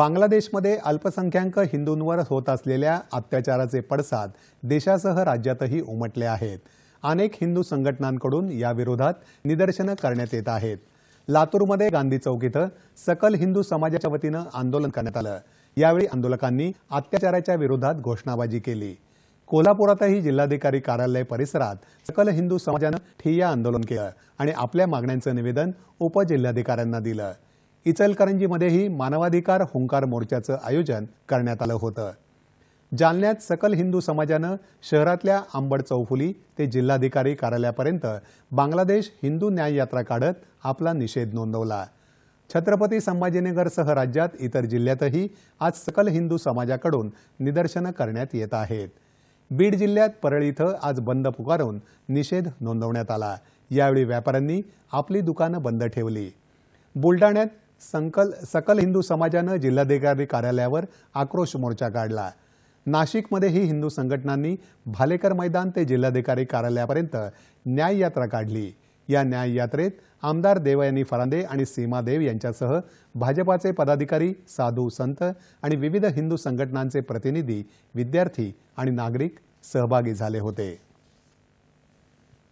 बांगलादेशमध्ये अल्पसंख्याक हिंदूंवर होत असलेल्या अत्याचाराचे पडसाद देशासह राज्यातही उमटले आहेत. अनेक हिंदू संघटनांकडून याविरोधात निदर्शनं करण्यात येत आहेत. लातूरमध्ये गांधी चौक इथं सकल हिंदू समाजाच्या वतीनं आंदोलन करण्यात आलं. यावेळी आंदोलकांनी अत्याचाराच्या विरोधात घोषणाबाजी केली. कोल्हापुरातही जिल्हाधिकारी कार्यालय परिसरात सकल हिंदू समाजानं ठिय्या आंदोलन केलं आणि आपल्या मागण्यांचं निवेदन उपजिल्हाधिकाऱ्यांना दिलं. इचलकरंजीमध्येही मानवाधिकार हुंकार मोर्चाचं आयोजन करण्यात आलं होतं. जालन्यात सकल हिंदू समाजानं शहरातल्या आंबड चौफुली ते जिल्हाधिकारी कार्यालयापर्यंत बांगलादेश हिंदू न्याय यात्रा काढत आपला निषेध नोंदवला. छत्रपती संभाजीनगरसह राज्यात इतर जिल्ह्यातही आज सकल हिंदू समाजाकडून निदर्शनं करण्यात येत आहेत. बीड जिल्ह्यात परळी इथं आज बंद पुकारून निषेध नोंदवण्यात आला. यावेळी व्यापाऱ्यांनी आपली दुकानं बंद ठेवली. बुलडाण्यात संकल सकल हिंदू समाजानं जिल्हाधिकारी कार्यालयावर आक्रोश मोर्चा काढला. नाशिकमध्येही हिंदू संघटनांनी भालेकर मैदान ते जिल्हाधिकारी कार्यालयापर्यंत न्याय यात्रा काढली. या न्याय यात्रेत आमदार देवयानी फरांदे आणि सीमा देव यांच्यासह भाजपाचे पदाधिकारी साधू संत आणि विविध हिंदू संघटनांचे प्रतिनिधी विद्यार्थी आणि नागरिक सहभागी झाले होते.